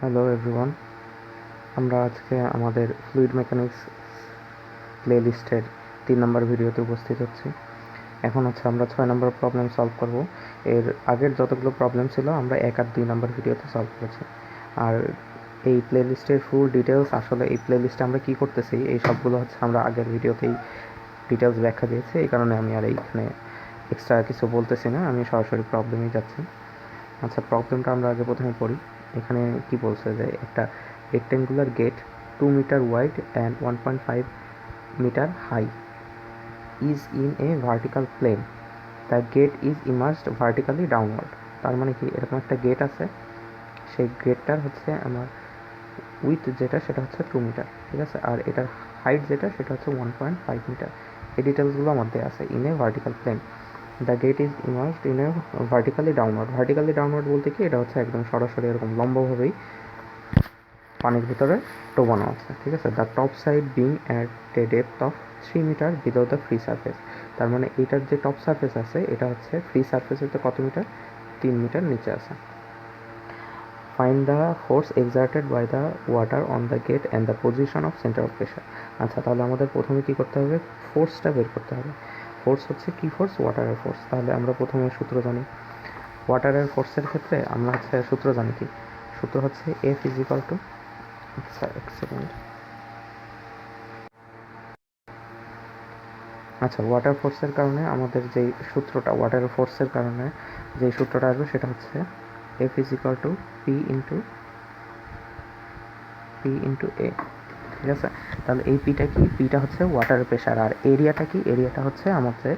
Hello everyone আমরা আজকে আমাদের ফ্লুইড মেকানিক্স প্লে লিস্টের তিন নম্বর ভিডিওতে উপস্থিত হচ্ছি। এখন হচ্ছে আমরা ছয় নম্বর প্রবলেম সলভ করব। এর আগের যতগুলো প্রবলেম ছিল, আমরা এক আর দুই নম্বর ভিডিওতে সলভ করেছি। আর এই প্লে লিস্টের ফুল ডিটেলস আসলে এই প্লে লিস্টে আমরা কী করতেছি, এই সবগুলো হচ্ছে আমরা আগের ভিডিওতেই ডিটেলস ব্যাখ্যা দিয়েছি। এই কারণে আমি আর এইখানে এক্সট্রা কিছু বলতেছি না, আমি সরাসরি প্রবলেমেই যাচ্ছি। আচ্ছা প্রবলেমটা আমরা আগে প্রথমে পড়ি। এখানে কি বলছে যে একটা rectangular gate two metre wide and one point five metre high is in a vertical plane the gate is immersed vertically downward তার মানে কি? এরকম একটা গেট আছে। সেই গেটটার হচ্ছে আমার উইথ যেটা, সেটা হচ্ছে টু মিটার ঠিক আছে? আর এটার হাইট যেটা, সেটা হচ্ছে ওয়ান পয়েন্ট ফাইভ মিটার এই ডিটেলসগুলো আমার দেওয়া আছে in a vertical plane the gate is immersed in a vertically downward vertically downward বলতে কি? এটা হচ্ছে একদম সরাসরি এরকম লম্বভাবেই পানির ভিতরে ডোবানো আছে, ঠিক আছে? The top side being at a depth of three metre below the free surface তার মানে এটার যে টপ সারফেস আছে, এটা হচ্ছে ফ্রি সারফেসেতে কত মিটার তিন মিটার নিচে আছে। Fine the force exerted by the water on the gate and the position of centre of pressure আচ্ছা তাহলে আমাদের প্রথমে কী করতে হবে? ফোর্সটা বের করতে হবে। ফোর্স হচ্ছে কি ফোর্স ওয়াটারের ফোর্স তাহলে আমরা প্রথমে সূত্র জানি। ওয়াটারের ফোর্সের ক্ষেত্রে আমরা হচ্ছে সূত্র জানি কি? সূত্র হচ্ছে এফ ইজিক্যাল টু আচ্ছা এক সেকেন্ড আচ্ছা ওয়াটার ফোর্সের কারণে আমাদের যেই সূত্রটা ওয়াটার ফোর্সের কারণে যেই সূত্রটা আসবে সেটা হচ্ছে F equal to P into P into A ঠিক আছে? তাহলে এই পিটা কি? পিটা হচ্ছে ওয়াটার প্রেশার আর এরিয়াটা কি? এরিয়াটা হচ্ছে আমাদের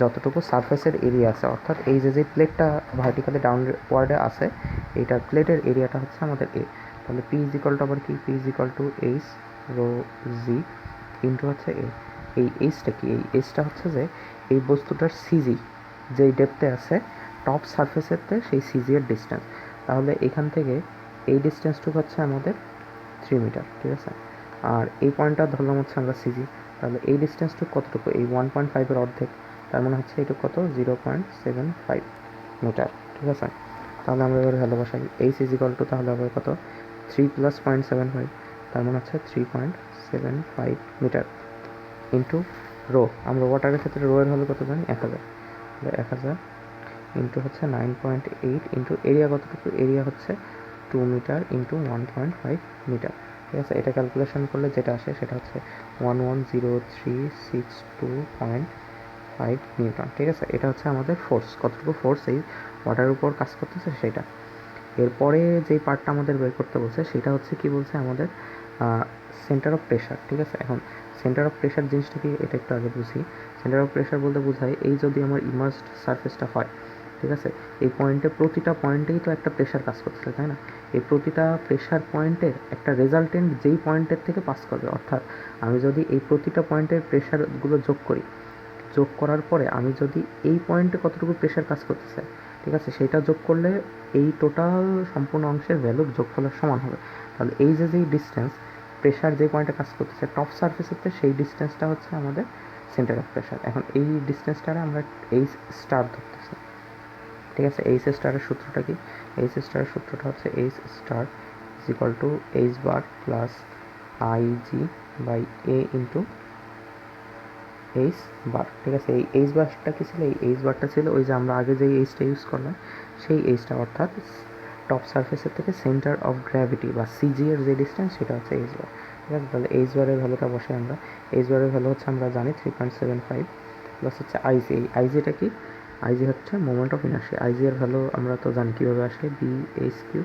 যতটুকু সারফেসের এরিয়া আছে। অর্থাৎ এই যে যে প্লেটটা ভার্টিক্যালি ডাউনওয়ার্ডে আছে, এইটার প্লেটের এরিয়াটা হচ্ছে আমাদের এ তাহলে পি ইজিক্যাল টু আবার কি? P equal to H rho G into হচ্ছে এ এই এইচটা কি? এই এইচটা হচ্ছে যে, এই বস্তুটার সিজি যেই ডেপথে আছে টপ সারফেসেরতে সেই সিজি এর ডিস্টেন্স তাহলে এখান থেকে এই ডিস্টেন্সটুকু হচ্ছে আমাদের থ্রি মিটার ঠিক আছে? আর এই পয়েন্টটা ধরলাম হচ্ছে আমরা সিজি তাহলে এই ডিস্টেন্সটুকু কতটুকু? এই ওয়ান পয়েন্ট ফাইভের অর্ধেক, তার মানে হচ্ছে এইটুকু কত? Zero point seven five metre ঠিক আছে? তাহলে আমরা এবার ভ্যালু বসাই। এইচ ইজিকল টু তাহলে হবে কত? Three plus point seven five তার মানে হচ্ছে three point seven five metre into rho আমরা ওয়াটারের ক্ষেত্রে রো এর হলে কত জানি? এক হাজার। এক হাজার ইন্টু হচ্ছে nine point eight into area কতটুকু? এরিয়া হচ্ছে two metre into one point five metre ঠিক আছে? এটা ক্যালকুলেশন করলে যেটা আসে সেটা হচ্ছে one one zero three six two point five newton ঠিক আছে? এটা হচ্ছে আমাদের ফোর্স কতটুকু ফোর্স এই ওয়াটারের উপর কাজ করতেছে সেটা। এরপরে যেই পার্টটা আমাদের বের করতে বলছে, সেটা হচ্ছে কি বলছে আমাদের সেন্টার অফ প্রেশার ঠিক আছে? এখন সেন্টার অফ প্রেশার জিনিসটা কি? এটা একটু আগে বুঝি। সেন্টার অফ প্রেশার বলতে বোঝায় এই যদি আমার ইমার্সড সারফেসটা হয় ঠিক আছে? এই পয়েন্টে প্রতিটা পয়েন্টেই তো একটা প্রেশার কাজ করতেছে, তাই না? এই প্রতিটা প্রেশার পয়েন্টের একটা রেজাল্টেন্ট যেই পয়েন্টের থেকে পাস করবে। অর্থাৎ আমি যদি এই প্রতিটা পয়েন্টের প্রেশারগুলো যোগ করি, যোগ করার পরে আমি যদি এই পয়েন্টে কতটুকু প্রেশার কাজ করতেছে, ঠিক আছে? সেটা যোগ করলে এই টোটাল সম্পূর্ণ অংশের ভ্যালুর যোগফলের সমান হবে। তাহলে এই যে যেই ডিস্টেন্স প্রেশার যে পয়েন্টে কাজ করতেছে টপ সারফেসেতে সেই ডিস্টেন্সটা হচ্ছে আমাদের সেন্টার অফ প্রেশার এখন এই ডিস্টেন্সটারে আমরা এই স্টার ধরতেছি। ঠিক আছে? এইচ স্টারের সূত্রটা কি? এইচ স্টারের সূত্রটা হচ্ছে H star is equal to H bar plus I G by A into H bar ঠিক আছে? এই এইচ বারটা কি ছিল? এই এইচ বারটা ছিল ওই যে আমরা আগে যে এইচটা ইউজ করলাম, সেই এইচটা অর্থাৎ টপ সারফেসের থেকে সেন্টার অফ গ্র্যাভিটি বা সিজি এর যে ডিস্টেন্স সেটা হচ্ছে এইচ বার ঠিক আছে? তাহলে এইচ বারের ভ্যালুটা বসে আমরা। এইচ বারের ভ্যালু হচ্ছে আমরা জানি three point seven five plus হচ্ছে আইজি এই আইজিটা কি? আইজি হচ্ছে মোমেন্ট অফ ইনার্সি আইজি এর ভ্যালু আমরা তো জানি কীভাবে আসে? B H cube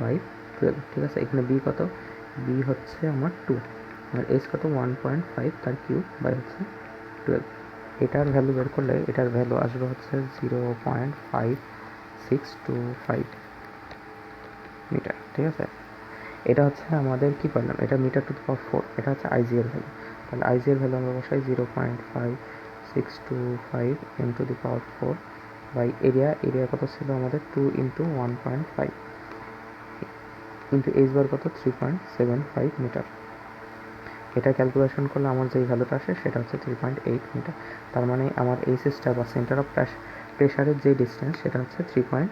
by twelve ঠিক আছে? এখানে বি কত? বি হচ্ছে আমার টু আর এইচ কত? ওয়ান পয়েন্ট ফাইভ তার কিউ বাই হচ্ছে টুয়েলভ এটার ভ্যালু বের করলে এটার ভ্যালু আসবে হচ্ছে zero point five six two five metre ঠিক আছে? এটা হচ্ছে আমাদের কী করলাম এটা মিটার টু পাওয়ার ফোর এটা হচ্ছে আইজি এর ভ্যালু তাহলে আইজি এর ভ্যালু আমরা বসাই zero point five six two five into the power four by area area কত ছিল আমাদের? Two into one point five into H bar কত? Three point seven five metre এটা ক্যালকুলেশন করলে আমার যেই ভ্যালুটা আসে সেটা হচ্ছে থ্রি পয়েন্ট এইট মিটার তার মানে আমার এই সিস্টার বা সেন্টার অফ প্রেশারের যে ডিস্টেন্স সেটা হচ্ছে থ্রি পয়েন্ট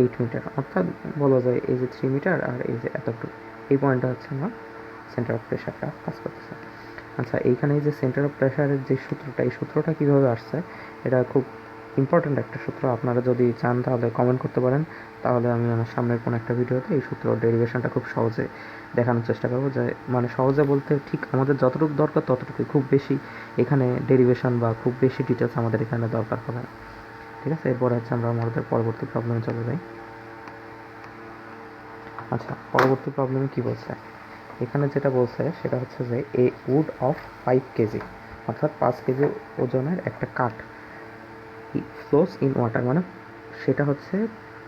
এইট মিটার অর্থাৎ বলা যায় এই যে থ্রি মিটার আর এই যে এতটুকু। এই পয়েন্টটা হচ্ছে আমার সেন্টার অফ প্রেশারটা কাজ করতেছে। আচ্ছা এইখানে যে সেন্টার অফ প্রেশারের যে সূত্রটা, এই সূত্রটা কীভাবে আসছে, এটা খুব ইম্পর্ট্যান্ট একটা সূত্র। আপনারা যদি চান তাহলে কমেন্ট করতে পারেন। তাহলে আমি আমার সামনের কোনো একটা ভিডিওতে এই সূত্র ডেরিভেশনটা খুব সহজে দেখানোর চেষ্টা করব। যে মানে সহজে বলতে ঠিক আমাদের যতটুকু দরকার ততটুকুই। খুব বেশি এখানে ডেরিভেশন বা খুব বেশি ডিটেলস আমাদের এখানে দরকার হবে না। ঠিক আছে? এরপর হচ্ছে আমরা আমাদের পরবর্তী প্রবলেমে চলে যাই। আচ্ছা পরবর্তী প্রবলেমে কী বলছে? এখানে যেটা বলছে, সেটা হচ্ছে যে a wood of five KG, অর্থাৎ পাঁচ কেজি ওজনের একটা কাঠ। ফ্লোস ইন ওয়াটার মানে সেটা হচ্ছে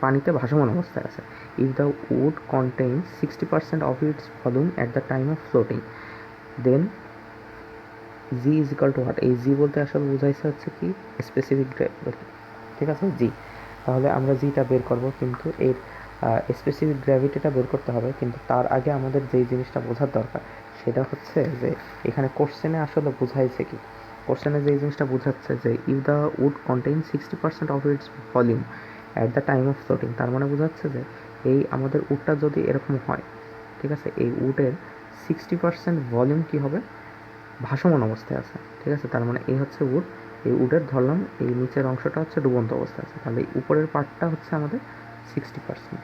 পানিতে ভাসমান অবস্থায় আছে। If the wood contain sixty percent of its volume at the time of floating then G is equal to what এই জি বলতে আসলে বোঝাইছে হচ্ছে কি? স্পেসিফিক ঠিক আছে? জি তাহলে আমরা জিটা বের করব, কিন্তু এর স্পেসিফিক গ্র্যাভিটিটা বের করতে হবে, কিন্তু তার আগে আমাদের যেই জিনিসটা বোঝার দরকার, সেটা হচ্ছে যে এখানে কোশ্চেনে আসলে বোঝাইছে কি? কোশ্চেনে যেই জিনিসটা বোঝাচ্ছে যে if the wood contain sixty percent of its volume at the time of floating তার মানে বোঝাচ্ছে যে, এই আমাদের উডটা যদি এরকম হয়, ঠিক আছে, এই উডের সিক্সটি পার্সেন্ট ভলিউম কী হবে? ভাসমান অবস্থায় আছে, ঠিক আছে, তার মানে এই হচ্ছে উড এই উডের ধরলাম, এই নিচের অংশটা হচ্ছে ডুবন্ত অবস্থায় আছে, তাহলে এই উপরের পার্টটা হচ্ছে আমাদের সিক্সটি পার্সেন্ট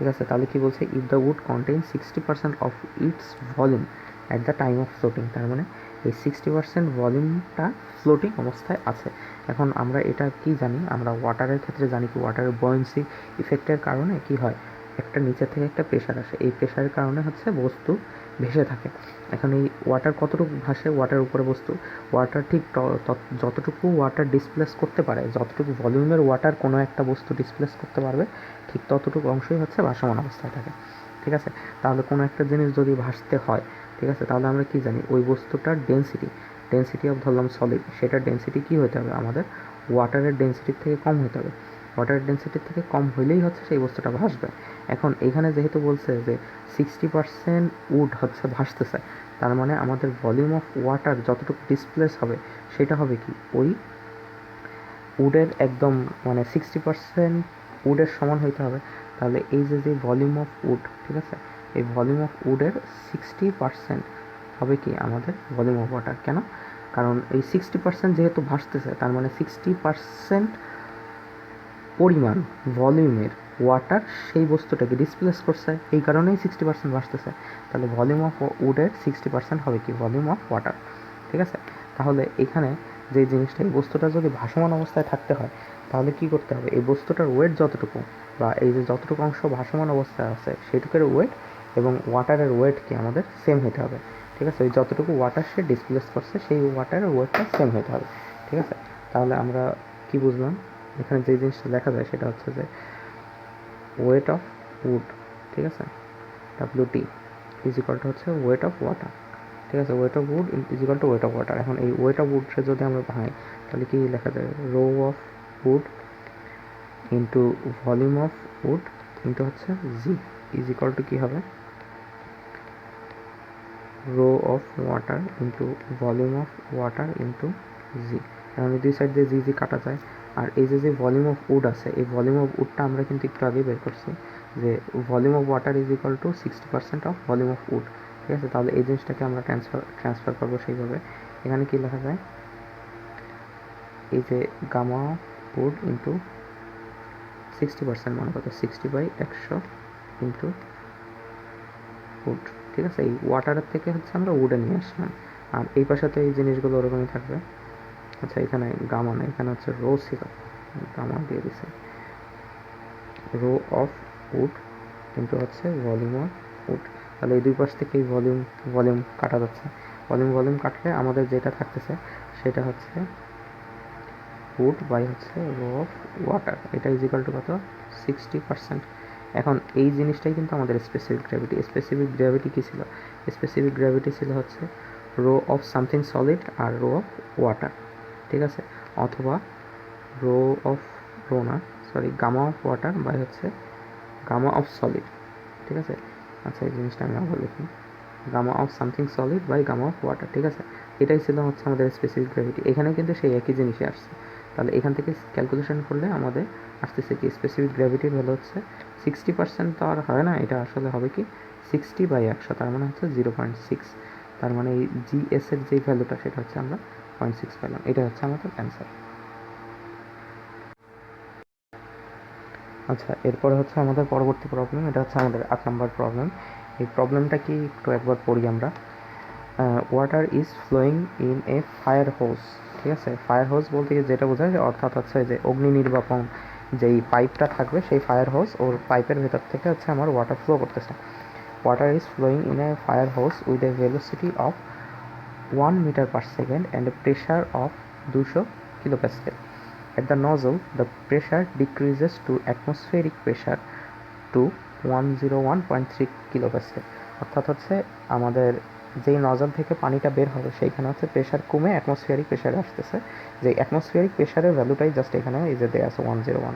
ঠিক আছে? তাহলে কি বলছে? If the wood contain sixty percent of its volume at the time of floating তার মানে এই সিক্সটি পার্সেন্ট ভলিউমটা ফ্লোটিং অবস্থায় আছে। এখন আমরা এটা কি জানি? আমরা ওয়াটারের ক্ষেত্রে জানি কি ওয়াটারের বয়েন্সি ইফেক্টের কারণে কি হয়? একটা নিচে থেকে একটা প্রেশার আসে। এই প্রেশারের কারণে হচ্ছে বস্তু ভেসে থাকে। এখন এই ওয়াটার কতটুকু ভাসে? ওয়াটার উপরে বস্তু। ওয়াটার ঠিক যতটুকু ওয়াটার ডিসপ্লেস করতে পারে, যতটুকু ভলিউমের ওয়াটার কোনো একটা বস্তু ডিসপ্লেস করতে পারবে, ঠিক ততটুকু অংশই হচ্ছে ভাসমান অবস্থায় থাকে। ঠিক আছে? তাহলে কোনো একটা জিনিস যদি ভাসতে হয়, ঠিক আছে? তাহলে আমরা কি জানি? ওই বস্তুটার ডেন্সিটি ডেন্সিটি অফ ধরলাম সলিড সেটার ডেন্সিটি কী হতে হবে? আমাদের ওয়াটারের ডেন্সিটির থেকে কম হতে হবে। ওয়াটারের ডেন্সিটির থেকে কম হলেই হচ্ছে সেই বস্তুটা ভাসবে। এখন এখানে যেহেতু বলছে যে সিক্সটি পার্সেন্ট উড হচ্ছে ভাসতেছে, তার মানে আমাদের ভলিউম অফ ওয়াটার যতটুকু ডিসপ্লেস হবে, সেটা হবে কি? ওই উডের একদম মানে সিক্সটি পার্সেন্ট উডের সমান হইতে হবে। তাহলে এই যে যে ভলিউম অফ উড ঠিক আছে? এই ভলিউম অফ উডের সিক্সটি পার্সেন্ট হবে কি আমাদের ভলিউম অফ ওয়াটার কেন? কারণ এই সিক্সটি পার্সেন্ট যেহেতু ভাসতেছে, তার মানে সিক্সটি পার্সেন্ট পরিমাণ ভলিউমের ওয়াটার সেই বস্তুটাকে ডিসপ্লেস করছে। এই কারণেই সিক্সটি পার্সেন্ট ভাসতেছে তাহলে ভলিউম অফ উডের সিক্সটি পার্সেন্ট হবে কি? ভলিউম অফ ওয়াটার ঠিক আছে? তাহলে এখানে যে জিনিসটা, এই বস্তুটা যদি ভাসমান অবস্থায় থাকতে হয়, তাহলে কি করতে হবে? এই বস্তুটার ওয়েট যতটুকু বা এই যে যতটুকু অংশ ভাসমান অবস্থায় আছে, সেটুকুর ওয়েট এবং ওয়াটারের ওয়েটকে আমাদের সেম হতে হবে। ঠিক আছে? ওই যতটুকু ওয়াটার সে ডিসপ্লেস করছে, সেই ওয়াটারের ওয়েটটা সেম হতে হবে। ঠিক আছে? তাহলে আমরা কি বুঝলাম? এখানে যে জিনিসটা দেখা যায় সেটা হচ্ছে যে ওয়েট অফ উড ঠিক আছে? ডাব্লিউ টি ইজ ইকালটা হচ্ছে ওয়েট অফ ওয়াটার ঠিক আছে? Weight of wood is equal to weight of water এখন এই ওয়েট অফ উডকে যদি আমরা ভাঙাই, তাহলে কি লেখা যায়? Rho of wood into volume of wood into হচ্ছে জি ইজিকল টু কী হবে? Rho of water into volume of water into G এখন দুই সাইড দিয়ে জি জি কাটা যায় আর এই যে যে ভলিউম অফ উড আছে, এই ভলিউম অফ উডটা আমরা কিন্তু একটু আগে বের করছি যে volume of water is equal to sixty percent of volume of wood ঠিক আছে? তাহলে এই জিনিসটাকে আমরা ট্রান্সফার ট্রান্সফার করব সেইভাবে। এখানে কি লেখা যায়? এই যে gamma wood into sixty percent মনে করতে সিক্সটি বাই একশো ইন্টু উড ঠিক আছে? এই ওয়াটারের থেকে হচ্ছে আমরা উডে নিয়ে আসলাম। আর এই পাশাতে এই জিনিসগুলো ওরকমই থাকবে। আচ্ছা এখানে গামা না, এখানে হচ্ছে রো ছিল গামা দিয়ে দিছে। রো অফ উড কিন্তু হচ্ছে ভলিউম অফ উড তাহলে এই দুই পাশ থেকে এই ভলিউম ভলিউম কাটা যাচ্ছে। ভলিউম ভলিউম কাটলে আমাদের যেটা থাকতেছে, সেটা হচ্ছে উড বাই হচ্ছে রো অফ ওয়াটার এটা ইজ ইকাল টু কত? সিক্সটি পার্সেন্ট এখন এই জিনিসটাই কিন্তু আমাদের স্পেসিফিক গ্র্যাভিটি স্পেসিফিক গ্র্যাভিটি কী ছিল? স্পেসিফিক গ্র্যাভিটি ছিল হচ্ছে রো অফ সামথিং সলিড আর রো অফ ওয়াটার ঠিক আছে? অথবা রো অফ রো না sorry, gamma of water by হচ্ছে গামা অফ সলিড, ঠিক আছে? আচ্ছা এই জিনিসটা আমি আবার লিখি। Gamma of something solid by gamma of water, ঠিক আছে? এটাই ছিল হচ্ছে আমাদের স্পেসিফিক গ্র্যাভিটি এখানে কিন্তু সেই একই জিনিসই আসছে। তাহলে এখান থেকে ক্যালকুলেশন করলে আমাদের আসতেছে কি? স্পেসিফিক গ্র্যাভিটির ভ্যালু হচ্ছে সিক্সটি পার্সেন্ট তো আর হয় না, এটা আসলে হবে কি? সিক্সটি বাই একশো, তার মানে হচ্ছে জিরো পয়েন্ট সিক্স তার মানে এই জিএসের যে ভ্যালুটা সেটা হচ্ছে আমরা পয়েন্ট সিক্স পেলাম। এটা হচ্ছে আমাদের অ্যান্সার আচ্ছা এরপরে হচ্ছে আমাদের পরবর্তী প্রবলেম এটা হচ্ছে আমাদের আট নম্বর প্রবলেম এই প্রবলেমটা কি একটু একবার পড়ি আমরা। Water is flowing in a fire hose ঠিক আছে? ফায়ার হোস বলতে গিয়ে যেটা বোঝায় অর্থাৎ হচ্ছে যে অগ্নি নির্বাপন যেই পাইপটা থাকবে, সেই ফায়ার হোস ওর পাইপের ভেতর থেকে হচ্ছে আমার ওয়াটার ফ্লো করতেছে। Water is flowing in a fire hose with a velocity of one metre per second and a pressure of দুশো kilopascal. At the nozzle, the pressure decreases to atmospheric pressure to 101.3 kilopascal অর্থাৎ হচ্ছে আমাদের যেই nozzle থেকে পানিটা বের হবে সেইখানে হচ্ছে প্রেশার কমে অ্যাটমসফিয়ারিক প্রেশারে আসতেছে। যে অ্যাটমসফিয়ারিক প্রেশারের ভ্যালুটাই জাস্ট এখানে এই যে দেয়া আছে one zero one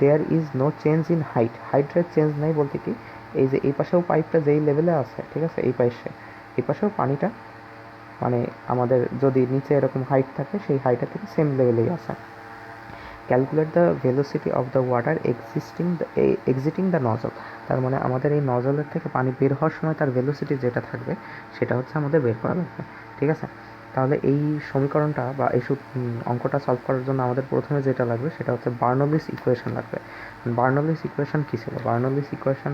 there is no change in height হাইটের চেঞ্জ নেই বলতে কি? এই যে এই পাশেও পাইপটা যেই লেভেলে আছে ঠিক আছে? এই পাশে। এই পাশেও পানিটা মানে আমাদের যদি নিচে এরকম হাইট থাকে, সেই হাইটটা থেকে সেম লেভেলেই আসে calculate the velocity of the water existing exiting the nozzle তার মানে আমাদের এই নজলের থেকে পানি বের হওয়ার সময় তার ভেলোসিটি যেটা থাকবে, সেটা হচ্ছে আমাদের বের করা লাগবে ঠিক আছে? তাহলে এই সমীকরণটা বা এই অঙ্কটা সলভ করার জন্য আমাদের প্রথমে যেটা লাগবে, সেটা হচ্ছে বার্নলিস ইকুয়েশন লাগবে। বার্নলিস ইকুয়েশন কী ছিল? বার্নলিস ইকুয়েশন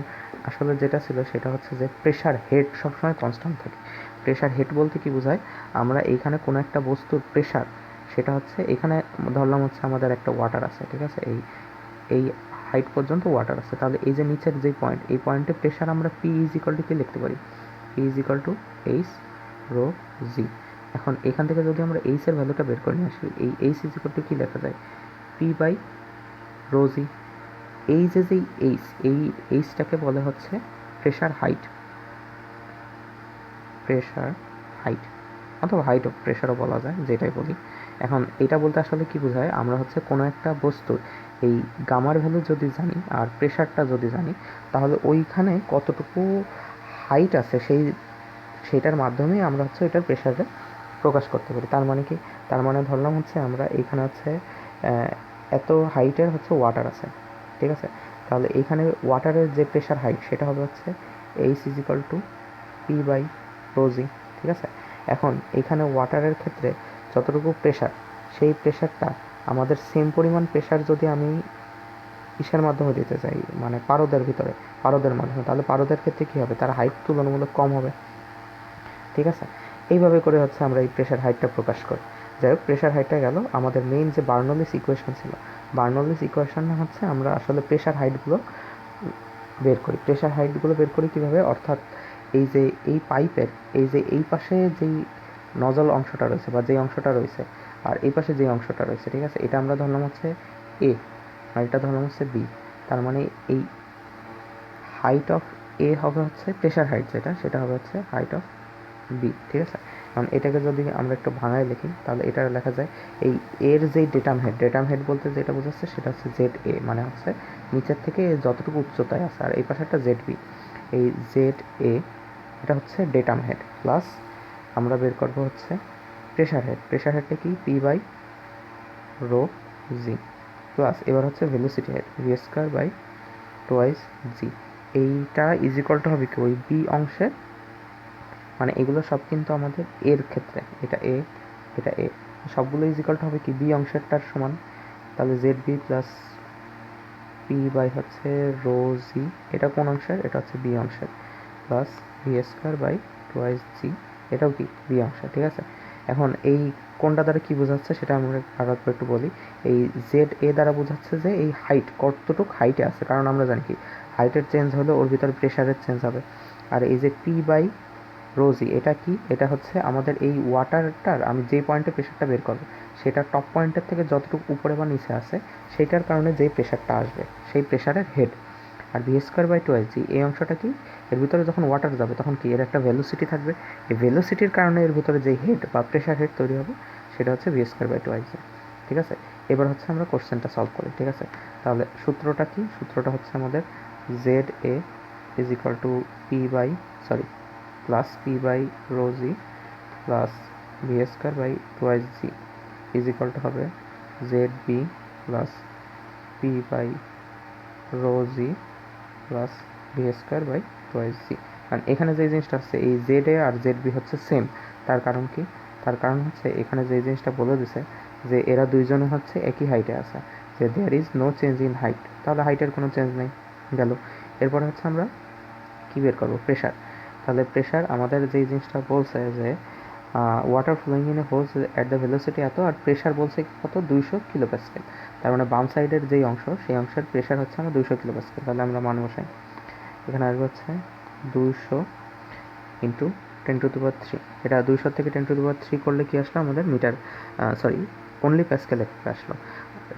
আসলে যেটা ছিল, সেটা হচ্ছে যে প্রেশার হেড সবসময় কনস্ট্যান্ট থাকে। প্রেশার হেড বলতে কি বোঝায়? আমরা এইখানে কোনো একটা বস্তুর প্রেশার সেটা হচ্ছে এখানে ধরলাম হচ্ছে আমাদের একটা ওয়াটার আছে, ঠিক আছে? এই এই হাইট পর্যন্ত ওয়াটার আছে। তাহলে এই যে নিচের যে পয়েন্ট এই পয়েন্টে প্রেশার আমরা পি ইজ ইকাল টু কি লিখতে পারি? P is equal to H rho G এখন এখান থেকে যদি আমরা এইচের ভ্যালুটা বের করে নিয়ে আসি, এই এইচ ইজ ইকাল টু কী লেখা যায়? পি বাই রো জি এই যে যেই এইচ এই এইচটাকে বলে হচ্ছে প্রেশার হাইট প্রেশার হাইট অথবা হাইট অফ প্রেশারও বলা যায়, যেটাই বলি। এখন এটা বলতে আসলে কি বোঝায়? আমরা হচ্ছে কোনো একটা বস্তুর এই গামার ভ্যালু যদি জানি আর প্রেশারটা যদি জানি, তাহলে ওইখানে কতটুকু হাইট আছে সেই সেইটার মাধ্যমেই আমরা হচ্ছে ওইটার প্রেশারে প্রকাশ করতে পারি। তার মানে কি? তার মানে ধরলাম হচ্ছে আমরা এইখানে হচ্ছে এত হাইটের হচ্ছে ওয়াটার আছে, ঠিক আছে? তাহলে এইখানে ওয়াটারের যে প্রেশার হাইট সেটা হবে হচ্ছে H is equal to P by rho g ঠিক আছে? এখন এখানে ওয়াটারের ক্ষেত্রে যতটুকু প্রেশার সেই প্রেশারটা আমাদের সেম পরিমাণ প্রেশার যদি আমি ইসের মাধ্যমে দিতে চাই মানে পারদের ভিতরে, পারদের মাধ্যমে, তাহলে পারদের ক্ষেত্রে কী হবে? তার হাইট তুলনামূলক কম হবে। ঠিক আছে? এইভাবে করে হচ্ছে আমরা এই প্রেশার হাইটটা প্রকাশ করি। যাই হোক প্রেশার হাইটটা গেল। আমাদের মেইন যে বার্নলিস ইকুয়েশন ছিল বার্নলিস ইকুয়েশন হচ্ছে আমরা আসলে প্রেশার হাইটগুলো বের করি। প্রেশার হাইটগুলো বের করি কীভাবে? অর্থাৎ এই যে এই পাইপের, এই যে এই পাশে যেই নজল অংশটা রয়েছে বা যেই অংশটা রয়েছে, আর এই পাশে যে অংশটা রয়েছে, ঠিক আছে? এটা আমরা ধরলাম হচ্ছে এ আর এটা ধরলাম হচ্ছে বি তার মানে এই হাইট অফ এ হবে হচ্ছে প্রেশার হাইট যেটা, সেটা হবে হচ্ছে হাইট অফ বি ঠিক আছে? কারণ এটাকে যদি আমরা একটু ভাঙায় লিখি, তাহলে এটা লেখা যায় এই এর যেই ডেটাম হেড ডেটাম হেড বলতে যেটা বোঝাচ্ছে সেটা হচ্ছে জেড এ মানে হচ্ছে নিচের থেকে যতটুকু উচ্চতায় আছে, আর এই পাশে একটা জেড বি এই জেড এ এটা হচ্ছে ডেটাম হেড প্লাস আমরা বের করব হচ্ছে প্রেশার হেড প্রেশার হেডটা কি? P by rho G plus এবার হচ্ছে velocity head V square by twice G এইটা ইজিকলটা হবে কি? ওই বি অংশের। মানে এগুলো সব কিন্তু আমাদের এর ক্ষেত্রে। এটা এ এটা এ সবগুলো ইজিকলটা হবে কি? বি অংশেরটার সমান। তাহলে Z B plus P by হচ্ছে রো জি এটা কোন অংশের? এটা হচ্ছে বি অংশের। Plus V square by twice G, এটাও কি? বি অংশ, ঠিক আছে? এখন এই কোনটা দ্বারা কি বোঝাচ্ছে সেটা আমরা আর একটু বলি। এই জেড এ দ্বারা বোঝাচ্ছে যে এই হাইট কতটুক হাইটে আছে, কারণ আমরা জানি কি হাইটের চেঞ্জ হলে ওর ভিতরে প্রেশারের চেঞ্জ হবে। আর এই যে পি বাই রোজি এটা কি? এটা হচ্ছে আমাদের এই ওয়াটারটার আমি যে পয়েন্টে প্রেশারটা বের করব, সেটা টপ পয়েন্টের থেকে যতটুকু উপরে বা নিচে আছে সেইটার কারণে যেই প্রেশারটা আসবে, সেই প্রেশারের head R V square by twelve G এই অংশটা কি? এর ভিতরে যখন ওয়াটার যাবে, তখন কি এর একটা ভ্যালোসিটি থাকবে? এই ভ্যালোসিটির কারণে এর ভিতরে যে হেড বা প্রেশার হেড তৈরি হবে, সেটা হচ্ছে V square by twelve G ঠিক আছে? এবার হচ্ছে আমরা কোশ্চেনটা সলভ করি, ঠিক আছে? তাহলে সূত্রটা কি? সূত্রটা হচ্ছে আমাদের Z A is equal to P by sorry plus P by rho G plus V square by twice G is equal to হবে Z B plus P by rho G plus V square by twice G কারণ এখানে যে জিনিসটা হচ্ছে এই Z A আর Z B হচ্ছে same তার কারণ কি? তার কারণ হচ্ছে এখানে যে জিনিসটা বলে দিছে, যে এরা দুইজনে হচ্ছে একই হাইটে আছে, যে there is no change in height তাহলে হাইটের কোনো চেঞ্জ নেই, গেল। এরপরে হচ্ছে আমরা কী বের করব? প্রেশার তাহলে প্রেশার আমাদের যেই জিনিসটা বলছে যে water flowing in a holes at the velocity এত, আর প্রেশার বলছে কত? দুইশো কিলো প্যাসকেল তার মানে বাম সাইডের যেই অংশ, সেই অংশের প্রেশার হচ্ছে আমার দুইশো কিলো প্যাসকেল তাহলে আমরা মান বসাই। এখানে আসবে হচ্ছে দুইশো ইন্টু টেন টু দুবার থ্রি এটা দুইশো থেকে টেন টু দুবার থ্রি করলে কি আসলো আমাদের মিটার সরি অনলি প্যাসকেল আসলো।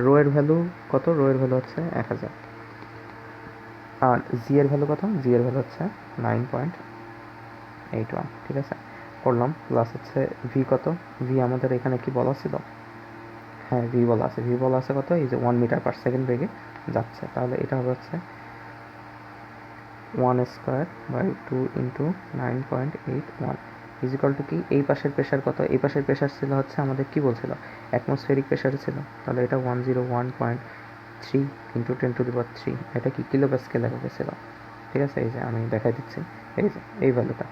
রো এর ভ্যালু কত? রো এর ভ্যালু হচ্ছে এক হাজার। আর জি এর ভ্যালু কত? জি এর ভ্যালু হচ্ছে নাইন পয়েন্ট এইট ওয়ান ঠিক আছে? করলাম প্লাস হচ্ছে ভি কত? ভি আমাদের এখানে কি বলা ছিল? হ্যাঁ ভি বল আছে। ভি বল আছে কত? এই যে ওয়ান মিটার পার সেকেন্ড বেগে যাচ্ছে। তাহলে এটা হবে হচ্ছে one square by two into nine point eight one is equal to কি? এই পাশের প্রেশার কত? এই পাশের প্রেশার ছিল হচ্ছে আমাদের কি বলছিল? অ্যাটমসফেরিক প্রেশার ছিল। তাহলে এটা one zero one point three into ten to the power three এটা কি কিলো প্যাসকেল লেখা গেছিল ঠিক আছে? এই যে আমি দেখাই দিচ্ছি। এই যে, এই ভ্যালুটা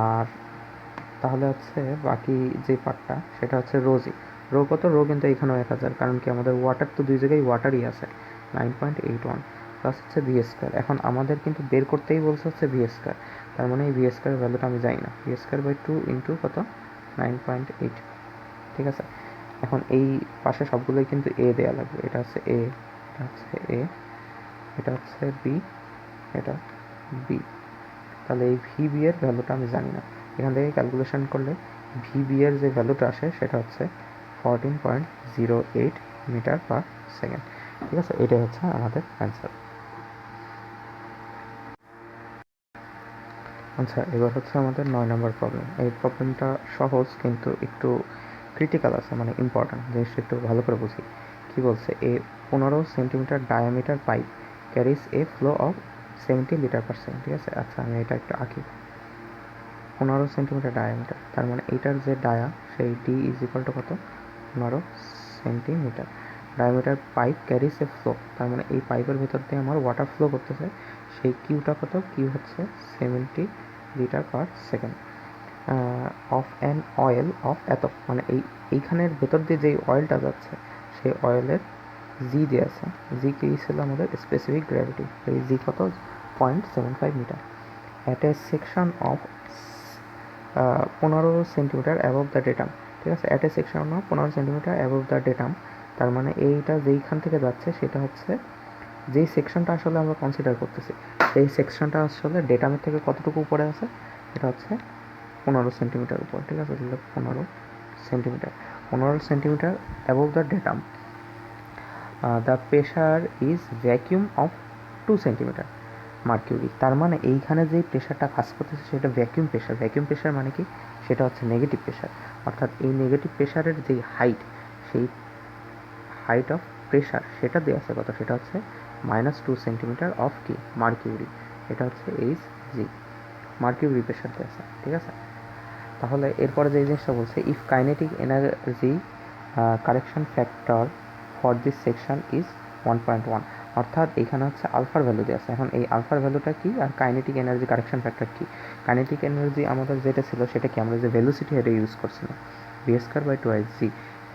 আর তাহলে হচ্ছে বাকি যে পার্টটা সেটা হচ্ছে রোজি। রো কত? রো কিন্তু এখানেও এক হাজার, কারণ কি আমাদের ওয়াটার তো দুই জায়গায় ওয়াটারই আছে। Nine point eight one plus হচ্ছে ভি স্কোয়ার এখন আমাদের কিন্তু বের করতেই বলছে হচ্ছে ভি স্কোয়ার তার মানে এই ভি স্কোয়ার ভ্যালুটা আমি জানি না। V square by two into কত? নাইন পয়েন্ট এইট ঠিক আছে? এখন এই পাশে সবগুলোই কিন্তু এ দেওয়া লাগবে। এটা হচ্ছে এ এটা হচ্ছে এ এটা হচ্ছে বি এটা বি তাহলে এই ভি বি এর ভ্যালুটা আমি জানি না। এখান থেকে ক্যালকুলেশন করলে ভি বি এর যে ভ্যালুটা আসে, সেটা হচ্ছে fourteen point zero eight metre per second ঠিক আছে? এটাই হচ্ছে আমাদের অ্যান্সার আচ্ছা এবার হচ্ছে আমাদের নয় নম্বর প্রবলেম এই প্রবলেমটা সহজ কিন্তু একটু ক্রিটিক্যাল আছে মানে ইম্পর্ট্যান্ট জিনিসটা একটু ভালো করে বুঝি। কী বলছে? এ পনেরো centimetre diameter pipe carries a flow of seventy litre per second ঠিক আছে? আচ্ছা আমি এটা একটু আঁকি। পনেরো সেন্টিমিটার ডায়ামিটার তার মানে এইটার যে ডায়া সেই ডি ইজ ইকাল টু কত? পনেরো centimetre. Diameter pipe carries a flow তার মানে এই পাইপের ভিতর দিয়ে আমার ওয়াটার ফ্লো করতেছে। সেই কিউটা কত? কিউ হচ্ছে seventy litre per second of an oil of এত মানে এই, এইখানের ভেতর দিয়ে যেই অয়েলটা যাচ্ছে, সেই অয়েলের জি দিয়ে আছে। জি কি ছিল আমাদের? স্পেসিফিক গ্র্যাভিটি এই জি কত? Point seven five metre at a section of পনেরো সেন্টিমিটার অ্যাবভ দ্য ডেটাম ঠিক আছে? অ্যাট এ সেকশন অফ পনেরো সেন্টিমিটার অ্যাবভ দ্য ডেটাম তার মানে এইটা যেইখান থেকে যাচ্ছে, সেটা হচ্ছে যেই সেকশনটা আসলে আমরা কনসিডার করতেছি। সেই সেকশনটা আসলে ডেটামের থেকে কতটুকু উপরে আছে? এটা হচ্ছে পনেরো সেন্টিমিটার উপর, ঠিক আছে? তাহলে পনেরো সেন্টিমিটার পনেরো centimetre above the datum the pressure is vacuum of two centimetre mercury তার মানে এইখানে যেই প্রেশারটা কাজ করতেছে, সেটা ভ্যাকিউম প্রেশার ভ্যাকিউম প্রেশার মানে কি? সেটা হচ্ছে নেগেটিভ প্রেশার অর্থাৎ এই নেগেটিভ প্রেশারের যে হাইট সেই হাইট অফ প্রেশার সেটা দেওয়া আছে কত? সেটা হচ্ছে মাইনাস টু সেন্টিমিটার অফ কি মার্কিউরি এটা হচ্ছে এইচ জি মার্কিউরি প্রেশার দেওয়া আছে, ঠিক আছে? তাহলে এরপরে যে জিনিসটা বলছে if kinetic energy correction factor for this section is one point one অর্থাৎ এখানে হচ্ছে আলফার ভ্যালু দেওয়া আছে। এখন এই আলফার ভ্যালুটা কি আর কাইনেটিক এনার্জি কারেকশন ফ্যাক্টর কি? কাইনেটিক এনার্জি আমাদের যেটা ছিল সেটা কি আমরা যে ভ্যালুসিটি এটা ইউজ করছিলাম বি বাই টু জি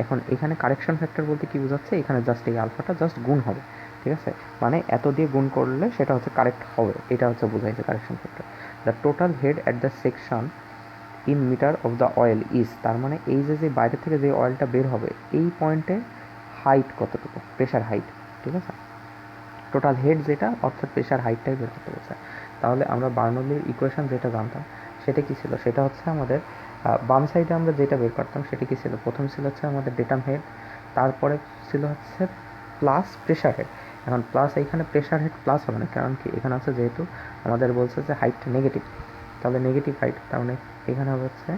এখন এখানে কারেকশন ফ্যাক্টর বলতে কি বোঝাচ্ছে? এখানে জাস্ট এই আলফাটা জাস্ট গুণ হবে, ঠিক আছে? মানে এত দিয়ে গুণ করলে সেটা হচ্ছে কারেক্ট হবে, এটা হচ্ছে বোঝাইছে correction factor the total head at the section in metre of the oil is তার মানে এই যে যে বাইরে থেকে যে অয়েলটা বের হবে, এই পয়েন্টে হাইট কতটুকু? প্রেশার হাইট ঠিক আছে? টোটাল হেড যেটা, অর্থাৎ প্রেশার হাইটটাই বের করতে বলছে। তাহলে আমরা বার্নলির ইকুয়েশন যেটা জানতাম, সেটা কী ছিল? সেটা হচ্ছে আমাদের বাম সাইডে আমরা যেটা বের করতাম, সেটা কী ছিল? প্রথম ছিল হচ্ছে আমাদের ডেটাম হেড তারপরে ছিল হচ্ছে প্লাস প্রেশার হেড এখন প্লাস এইখানে প্রেশার হেড প্লাস হবে না, কারণ কি? এখানে আছে যেহেতু আমাদের বলছে যে হাইটটা নেগেটিভ তাহলে নেগেটিভ হাইট তার মানে এখানে হবে হচ্ছে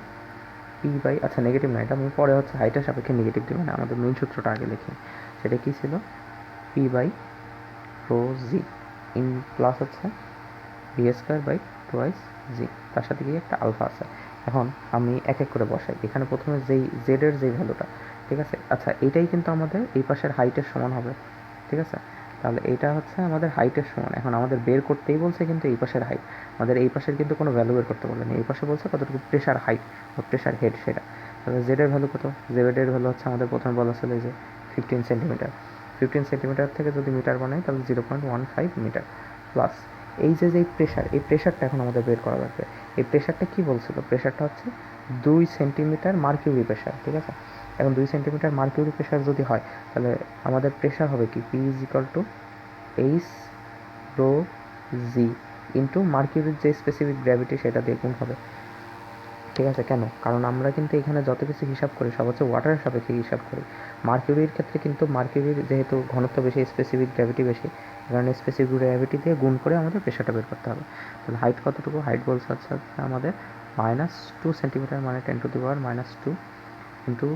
পি বাই আচ্ছা নেগেটিভ না, এটা আমি পরে হচ্ছে হাইটের সাপেক্ষে নেগেটিভ দেবে না, আমাদের মেন সূত্রটা আগে লিখি। সেটা কী ছিল? P by rho G in plus হচ্ছে V square by twice G তার সাথে কি একটা আলফা আছে। এখন আমি এক এক করে বসাই, এখানে প্রথমে যেই জেডের যেই ভ্যালুটা ঠিক আছে? আচ্ছা এটাই কিন্তু আমাদের এই পাশের হাইটের সমান হবে, ঠিক আছে? তাহলে এটা হচ্ছে আমাদের হাইটের সমান। এখন আমাদের বের করতেই বলছে কিন্তু এই পাশের হাইট আমাদের এই পাশের কিন্তু কোনো ভ্যালু বের করতে বলেনি। এই পাশে বলছে কতটুকু প্রেশার হাইট বা প্রেশার হেড সেটা। তাহলে জেডের ভ্যালু কত? জেডের ভ্যালু হচ্ছে আমাদের প্রথমে বলা ছিল যে ফিফটিন সেন্টিমিটার ফিফটিন সেন্টিমিটার থেকে যদি মিটার বানাই, তাহলে zero point one five metre plus এই যে যে প্রেশার এই প্রেশারটা এখন আমাদের বের করা লাগবে। এই প্রেশারটা কি বলছিল? প্রেশারটা হচ্ছে দুই সেন্টিমিটার মার্কিউরি প্রেশার ঠিক আছে? এখন দুই সেন্টিমিটার মার্কিউরি প্রেশার যদি হয়, তাহলে আমাদের প্রেশার হবে কি? P is equal to H rho G into মার্কিউরির যে স্পেসিফিক গ্র্যাভিটি সেটা দিয়ে গুণ হবে। ঠিক আছে? কেন? কারণ আমরা কিন্তু এখানে যত কিছু হিসাব করি, সব হচ্ছে ওয়াটারের সাপেক্ষে হিসাব করি। মার্কিউরির ক্ষেত্রে কিন্তু মার্কিউরির যেহেতু ঘনত্ব বেশি স্পেসিফিক গ্র্যাভিটি বেশি কারণে স্পেসিফিক গ্র্যাভিটি দিয়ে গুণ করে আমাদের প্রেশারটা বের করতে হবে। তাহলে হাইট কতটুকু? হাইট বলছে হচ্ছে আমাদের মাইনাস টু সেন্টিমিটার মানে ten to the power minus two into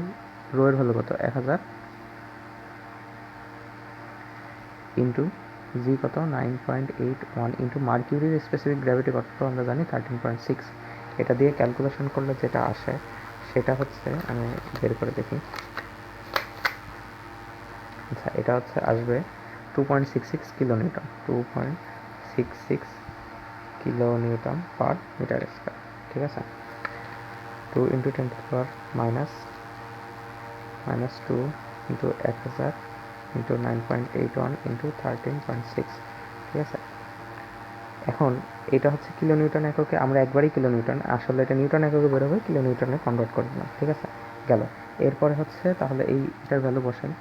রোয়ের value কত? এক হাজার ইন্টু জি কত? Nine point eight one into মার্কিউরির specific gravity কত আমরা জানি থার্টিন পয়েন্ট সিক্স এটা দিয়ে ক্যালকুলেশন করলে যেটা আসে, সেটা হচ্ছে আমি বের করে দেখি। আচ্ছা এটা হচ্ছে আসবে two point six six kilo newton two point six six kilo newton per metre square, ঠিক আছে? Two into ten power minus minus two into এক হাজার into nine point eight one into thirteen point six ঠিক আছে? এখন এটা হচ্ছে kilo Newton এককে, আমরা একবারই কিলো নিউটন আসলে এটা নিউটন এককে বেরোবে কিলো নিউটনে কনভার্ট করে দিলাম ঠিক আছে? গেল। এরপরে হচ্ছে তাহলে এইটার ভ্যালু বসেন।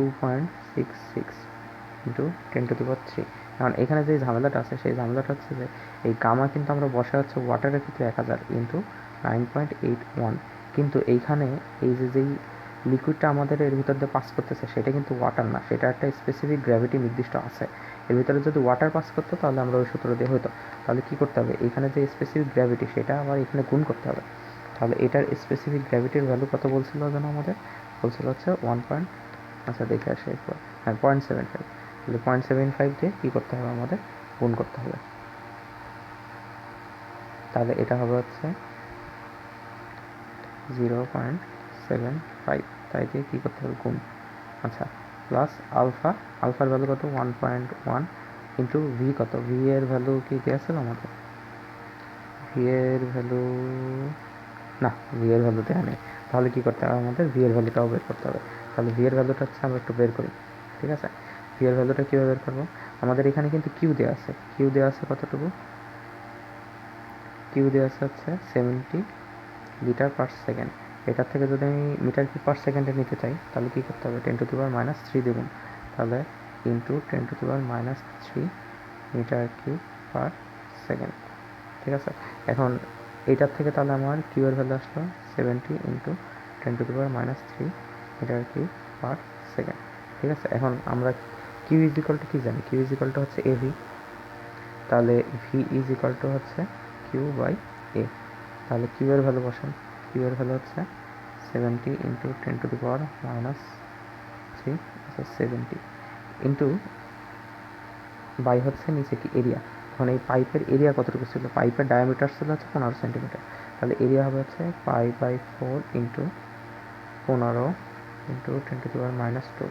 Two point six six into ten to the power three কারণ এখানে যে ঝামেলাটা আছে, সেই ঝামেলাটা হচ্ছে যে এই গামা কিন্তু আমরা বসে হচ্ছে ওয়াটারের ক্ষেত্রে এক হাজার into nine point eight one কিন্তু এইখানে এই যে যেই লিকুইডটা আমাদের এর ভিতর দিয়ে পাস করতেছে, সেটা কিন্তু ওয়াটার না। সেটা একটা স্পেসিফিক গ্র্যাভিটি নির্দিষ্ট আছে। এর ভিতরে যদি ওয়াটার পাস করতো, তাহলে আমরা ওই সূত্র দিয়ে হতো তাহলে কী করতে হবে? এখানে যে স্পেসিফিক গ্র্যাভিটি সেটা আবার এখানে গুণ করতে হবে। তাহলে এটার স্পেসিফিক গ্র্যাভিটির ভ্যালু কত বলছিল যেন আমাদের? বলছিল হচ্ছে ওয়ান পয়েন্ট আচ্ছা দেখে আসে একবার। হ্যাঁ পয়েন্ট সেভেন ফাইভ তাহলে পয়েন্ট সেভেন ফাইভ দিয়ে কী করতে হবে আমাদের? গুণ করতে হবে। তাহলে এটা হবে হচ্ছে জিরো পয়েন্ট সেভেন ফাইভ তাই দিয়ে কী করতে হবে? গুণ। আচ্ছা প্লাস আলফা আলফার ভ্যালু কত? One point one into V কত? ভি এর ভ্যালু কি দেওয়া আমাদের? ভি এর ভ্যালু না ভি এর ভ্যালু দেওয়া নেই। তাহলে কী করতে হবে আমাদের? ভি এর ভ্যালুটাও বের করতে হবে। তাহলে ভি এর ভ্যালুটা হচ্ছে আমরা একটু বের করি, ঠিক আছে? ভি এর ভ্যালুটা কীভাবে বের করব? আমাদের এখানে কিন্তু কিউ দেওয়া আছে। কিউ দেওয়া আছে কতটুকু? কিউ দেওয়া আছে হচ্ছে সেভেন্টি লিটার পার সেকেন্ড এটার থেকে যদি আমি মিটার কিউব পার সেকেন্ডে নিতে চাই, তাহলে কী করতে হবে? Ten to the power minus three দেবেন তাহলে into ten to the power minus three metre cube per second ঠিক আছে? এখন এইটার থেকে তাহলে আমার কিউ এর ভ্যালু আসলো seventy into ten to the power minus three metre cube per second ঠিক আছে? এখন আমরা কিউ ইজ ইকাল টু কী জানি? কিউ ইজ ইকাল টু হচ্ছে এ ভি তাহলে ভি ইজ ইকাল টু হচ্ছে কিউ বাই এ তাহলে কিউ এর ভ্যালু বসান। কিউ এর ভ্যালু হচ্ছে seventy into ten to the power minus three আচ্ছা সেভেন্টি ইন্টু বাই হচ্ছে নিচে কি? এরিয়া এখন এই পাইপের এরিয়া কতটুকু ছিল? পাইপের ডায়ামিটার ছিল হচ্ছে পনেরো সেন্টিমিটার তাহলে এরিয়া হবে হচ্ছে পাই বাই ফোর ইন্টু পনেরো into ten to the power minus two